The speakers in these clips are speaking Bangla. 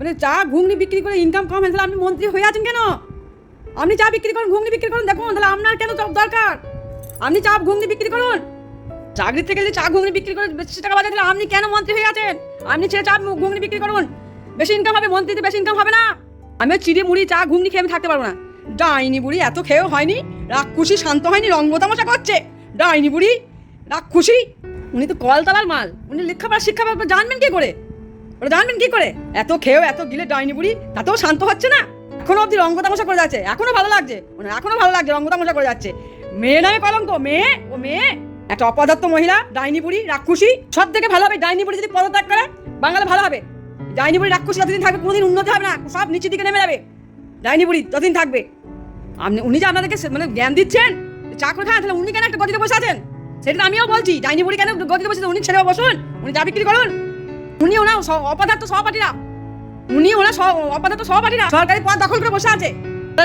মানে চা ঘুগনি বিক্রি করে ইনকাম কম হয় তাহলে আপনি মন্ত্রী হয়ে আছেন কেন? আপনি চা বিক্রি করুন, ঘুগনি বিক্রি করুন, দেখুন, তাহলে আপনার কেন জব দরকার? আপনি চা ঘুগনি বিক্রি করুন। চাকরি থেকে যদি চা ঘুগনি বিক্রি করে বেশি টাকা বাজার তাহলে আপনি কেন মন্ত্রী হয়ে আছেন? আপনি ছেড়ে চা ঘুগনি বিক্রি করুন। বেশি ইনকাম হবে, মন্ত্রীতে বেশি ইনকাম হবে না। আমি চিড়ে মুড়ি, চা, ঘুগনি খেয়ে আমি থাকতে পারব না। ডাইনি বুড়ি, এত খেয়েও হয়নি। রাক্ষুসি শান্ত হয়নি, রঙ্গ তামাশা করছে। ডাইনি বুড়ি, রাক্ষুসি, উনি তো কলতলার মাল। উনি লেখাপড়া শিক্ষা জানবেন কি করে? ওটা জানবেন কি করে? এত খেয়েও এত গিলে ডাইনি বুড়ি, তাতেও শান্ত হচ্ছে না? এখনও অব্দি রঙ্গ তামাশা করে যাচ্ছে, এখনও ভালো লাগছে। মানে এখনও ভালো লাগছে রঙ্গ তামাশা করে যাচ্ছে। মেয়ে নয় কলঙ্ক, মেয়ে, ও মেয়ে। একটা অপদার্থ মহিলা, ডাইনি বুড়ি, রাক্ষুসী। সব থেকে ভালো হবে ডাইনি বুড়ি যদি পদত্যাগ করে বাংলাতে ভালো হবে। ডাইনি বুড়ি, রাক্ষুসী যতদিন থাকবে, কোনোদিন উন্নতি হবে না, সব নিচের দিকে নেমে যাবে। ডাইনি বুড়ি যতদিন থাকবে। আপনি, উনি যে আপনাদেরকে মানে জ্ঞান দিচ্ছেন চা করে খান, তাহলে উনি কেন একটা গদিতে বসে আছেন? সেটা আমিও বলছি। ডাইনি বুড়ি কেন গদিতে বসে উনি ছেড়ে বসুন, উনি চা বিক্রি করুন। উনি ওনার স- অপদার্থ সহপাঠীরা। উনি সহ- অপদার্থ সহপাঠীরা। সরকারি পদ দখল করে বসে আছে।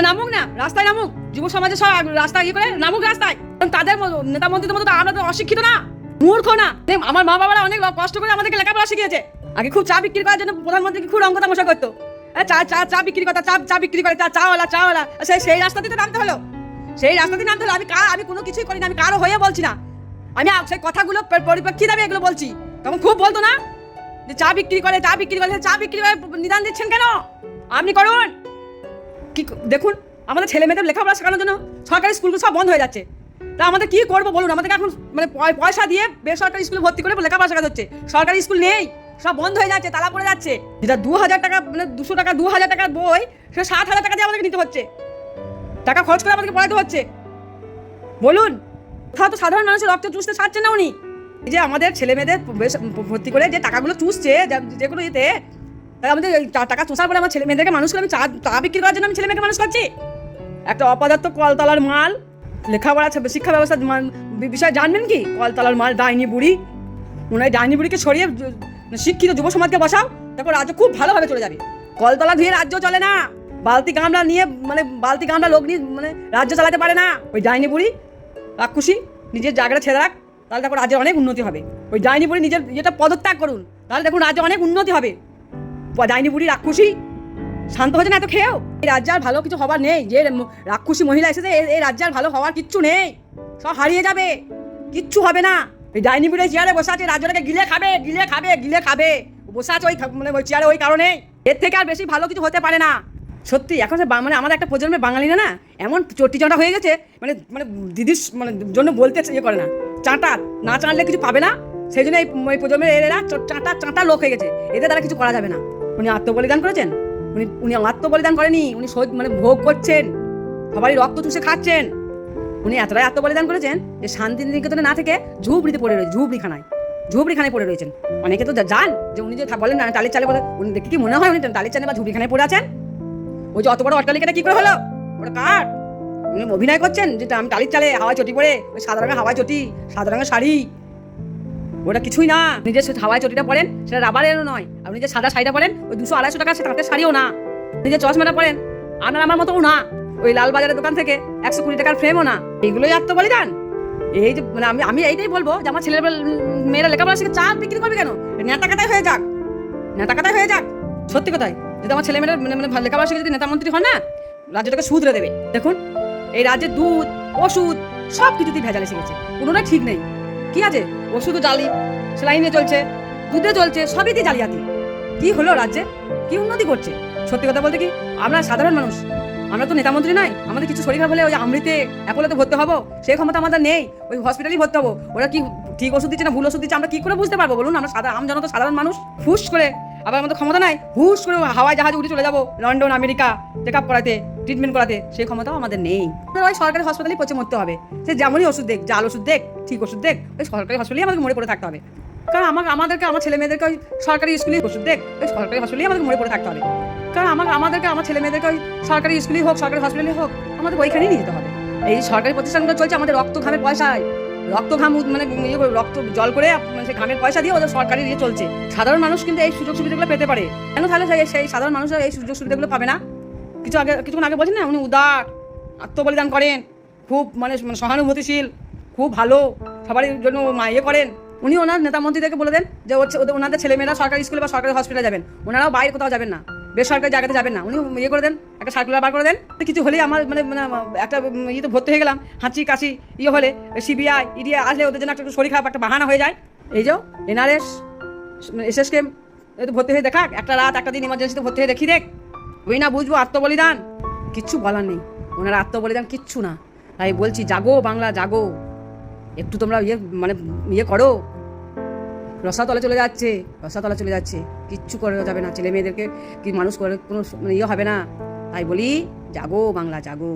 নামুক না, রাস্তায় নামুক। যুব সমাজের সব রাস্তায় ইয়ে করে নামুক রাস্তায়। তাদের নেতা মন্ত্রীদের মতো আমরা তো অশিক্ষিত না, মূর্খ না। আমার মা বাবারা অনেক কষ্ট করে আমাদেরকে লেখাপড়া শিখিয়েছে। আগে খুব চা বিক্রি করার জন্য প্রধানমন্ত্রীকে খুব রঙ্গ তামাশা করতো। চা চা চা বিক্রি করতো, চা চা বিক্রি করে, চা চাওয়ালা চাওয়ালা। সেই সেই রাস্তাতে তো নামতে হলো। সেই রাস্তাতে নামতে হলো। আমি কার আমি কোনো কিছুই করি না আমি কারও হয়ে বলছি না। আমি সেই কথাগুলো পর- পরিপ্রেক্ষিতে আমি এগুলো বলছি। তখন খুব বলতো না যে চা বিক্রি করে, চা বিক্রি করে, চা বিক্রি করে নিদান দিচ্ছেন কেন? আপনি করুন। কি দেখুন, আমাদের ছেলে মেয়েদের লেখাপড়া শেখানোর জন্য সরকারি স্কুলগুলো সব বন্ধ হয়ে যাচ্ছে। তা আমাদের কি করব বলুন? আমাদেরকে এখন মানে পয়- পয়সা দিয়ে বেসরকারি স্কুলে ভর্তি করে লেখাপড়া শেখাতে হচ্ছে। সরকারি স্কুল নেই, সব বন্ধ হয়ে যাচ্ছে, তালা পড়ে যাচ্ছে। যেটা দু হাজার টাকা মানে দুশো টাকা, দু হাজার টাকার বই, সেটা সাত হাজার টাকা দিয়ে আমাদেরকে নিতে হচ্ছে। টাকা খরচ করে আমাদেরকে পড়াতে হচ্ছে। বলুন, কোথাও তো সাধারণ মানুষের রক্ত চুষতে ছাড়ছে না উনি। এই যে আমাদের ছেলে মেয়েদের ভর্তি করে যে টাকাগুলো চুষছে, যা- কোনো ইয়েতে আমাদের টাকা চোষার পরে আমার ছেলে মেয়েদেরকে মানুষ করে আমি চা চা বিক্রি করার জন্য আমি ছেলে মেয়েকে মানুষ করছি? একটা অপদার্থ কলতলার মাল, লেখাপড়া শিক্ষা ব্যবস্থা বিষয়ে জানবেন কি? কলতলার মাল, ডাইনি বুড়ি। ওনার ডাইনি বুড়িকে ছড়িয়ে শিক্ষিত যুব সমাজকে বসাও, তারপর রাজ্য খুব ভালোভাবে চলে যাবে। কলতলা ধুয়ে রাজ্য চলে না। বালতি গামলা নিয়ে মানে বালতি গামলা লোক নিয়ে মানে রাজ্য চালাতে পারে না। ওই ডাইনি বুড়ি, রাক্ষুসী, নিজের জায়গাটা ছেড়ে রাখ। তাহলে দেখো রাজ্যের অনেক উন্নতি হবে। ওই ডাইনি বুড়ি নিজের ইয়েটা পদত্যাগ করুন, তাহলে দেখুন রাজ্যে অনেক উন্নতি হবে। ডাইনি বুড়ি রাক্ষুসী শান্ত হচ্ছে না এত খেয়েও। এই রাজ্যে আর ভালো কিছু হবার নেই। যে রাক্ষুসী মহিলা এসেছে এই- রাজ্যে আর ভালো হওয়ার কিচ্ছু নেই। সব হারিয়ে যাবে। কিচ্ছু হবে না। এই ডাইনি বুড়ি চেয়ারে বসে আছে রাজ্যটাকে গিলে খাবে গিলে খাবে গিলে খাবে। বসে আছে ওই মানে ওই চেয়ারে ওই কারণে এর থেকে আর বেশি ভালো কিছু হতে পারে না। সত্যি, এখন সে মানে আমাদের একটা প্রজন্মের বাঙালিরা না এমন চটি চাঁটা হয়ে গেছে মানে মানে দিদির মানে জন্য বলতে ইয়ে করে না। চাঁটা না চাঁটলে কিছু পাবে না। সেই জন্য এই প্রজন্মের এরা চাঁটা চাঁটা লোক হয়ে গেছে। এদের দ্বারা কিছু করা যাবে না। উনি আত্মবলিদান করেছেন। উনি উনি আত্মবলিদান করেনি। উনি সহ্য- মানে ভোগ করছেন। সবারই রক্ত চুষে খাচ্ছেন। উনি এতটাই আত্মবলিদান করেছেন যে শান্তি নিকেতনে না থেকে ঝুপড়িতে পড়ে রয়েছে ঝুপড়িখানায় ঝুপড়িখানায় পড়ে রয়েছেন। অনেকে তো যা- জান যে উনি যে বলেন না টালির চালে বলে উনি দেখে কি মনে হয় উনি টালির চালে বা ঝুপড়িখানায় পড়ে আছেন? ওই যে অত বড় অট্টালিকাটা কি করে হলো? ওটা কার? উনি অভিনয় করছেন? যে আমি টালির চালে হাওয়ায় চটি পরে, ওই সাদা রঙের হাওয়ায় চটি, সাদা রঙের শাড়ি। ওটা কিছুই না। নিজের সে হাওয়ায় চটিটা পরেন, সেটা রাবারেরও নয়। আপনি যে সাদা শাড়িটা পরেন, ওই দুশো আড়াইশো টাকা, সে তাঁতের শাড়িও না। নিজের চশমাটা পরেন, আপনার আমার মতোও না। ওই লাল বাজারের দোকান থেকে একশো কুড়ি টাকার ফ্রেমও না। এগুলোই আত্মবলিদান। এই যে মানে আমি আমি এইটাই বলব যে আমার ছেলের মেয়েরা লেখাপড়া শিখে চা বিক্রি করবে কেন? নেতা কাটাই হয়ে যাক। নেতা কাটাই হয়ে যাক। সত্যি কথাই। যদি আমার ছেলে মেয়েরা মানে মানে লেখাপড়া শিখে যদি নেতা মন্ত্রী হয় না, রাজ্যটাকে সুধরে দেবে। দেখুন এই রাজ্যে দুধ, ওষুধ, সব কিছুতেই ভেজালে শিখেছে কোনোটাই ঠিক নেই। কি আছে? ওষুধও জালি সেলাইনে চলছে, দুধে চলছে সবইতে জালিয়াতি। কি হলো রাজ্যে? কি উন্নতি করছে সত্যি কথা বলতে কি, আমরা সাধারণ মানুষ। আমরা তো নেতামন্ত্রী নয়, আমাদের কিছু শরীর খারাপ হলে ওই আমৃতে অ্যাপোলোতে ভর্তি হব সেই ক্ষমতা আমাদের নেই। ওই হসপিটালেই ভর্তি হব। ওরা কি ঠিক ওষুধ দিচ্ছে না ভুল ওষুধ দিচ্ছে, আমরা কি করে বুঝতে পারব বলুন? আমরা সাধারণ আমজনতা সাধারণ মানুষ। ফুস করে আবার আমাদের ক্ষমতা নাই? হুস করে হাওয়ায় জাহাজে উঠে চলে যাব। লন্ডন, আমেরিকা চেক আপ করাতে ট্রিটমেন্ট করাতে। সেই ক্ষমতাও আমাদের নেই। ওই সরকারি হাসপাতালেই পচে মরতে হবে। সে যেমনই ওষুধ দেখ, জাল ওষুধ দেখ, ঠিক ওষুধ দেখ, ওই সরকারি হাসপাতালেই আমাদের মরে পড়ে থাকতে হবে। কারণ আমাকে আমাদেরকে, আমার ছেলে মেয়েদেরকে ওই সরকারি স্কুলে ওষুধ দেখ, ওই সরকারি হাসপাতালেই আমাদের মরে পড়ে থাকতে হবে। কারণ আমাকে আমাদেরকে, আমার ছেলে মেয়েদেরকে ওই সরকারি স্কুলেই হোক, সরকারি হসপিটালে হোক আমাদের ওইখানেই নিয়ে যেতে হবে। এই সরকারি প্রতিষ্ঠানগুলো চলছে, আমাদের রক্ত ঘামের পয়সায়। রক্ত ঘাম মানে ইয়ে করে রক্ত জল করে মানে সেই ঘামের পয়সা দিয়ে ওদের সরকারি দিয়ে চলছে। সাধারণ মানুষ কিন্তু এই সুযোগ সুবিধাগুলো পেতে পারে। কেন তাহলে সেই- সাধারণ মানুষরা এই সুযোগ সুবিধাগুলো পাবে না? কিছু আগে কিছুক্ষণ আগে বলছেন না? উনি উদার, আত্মবলিদান করেন, খুব মানে মানে সহানুভূতিশীল, খুব ভালো, সবারই জন্য ইয়ে করেন। উনি ওনার নেতা মন্ত্রীদেরকে বলে দেন যে ওনাদের ছেলেমেয়েরা সরকারি স্কুলে বা সরকারি হসপিটালে যাবেন। ওনারাও বাইরে কোথাও যাবেন না। বেসরকারি জায়গাতে যাবেন না। উনি ইয়ে করে দেন একটা সার্কুলার বার করে দেন। তো কিছু হলেই আমার মানে মানে একটা উম, ইয়েতে ভর্তি হয়ে গেলাম। হাঁচি কাশি ইয়ে হলে সিবিআই ইডি আসলে ওদের জন্য একটা শরীর খারাপ একটা বাহানা হয়ে যায়। এই যে এনআরএস কেম তো ভর্তি হয়ে দেখা একটা রাত একটা দিন ইমার্জেন্সিতে ভর্তি হয়ে দেখি দেখ। ওই না বুঝব আত্মবলিদান। কিচ্ছু বলার নেই। ওনারা আত্মবলিদান কিচ্ছু না। তাই বলছি জাগো বাংলা জাগো। একটু তোমরা ইয়ে মানে ইয়ে করো। রসাতলে চলে যাচ্ছে রসাতলে চলে যাচ্ছে। কিচ্ছু করা যাবে না। ছেলে মেয়েদেরকে কি মানুষ করে কোনো ইয়ে হবে না? তাই বলি, জাগো বাংলা, জাগো।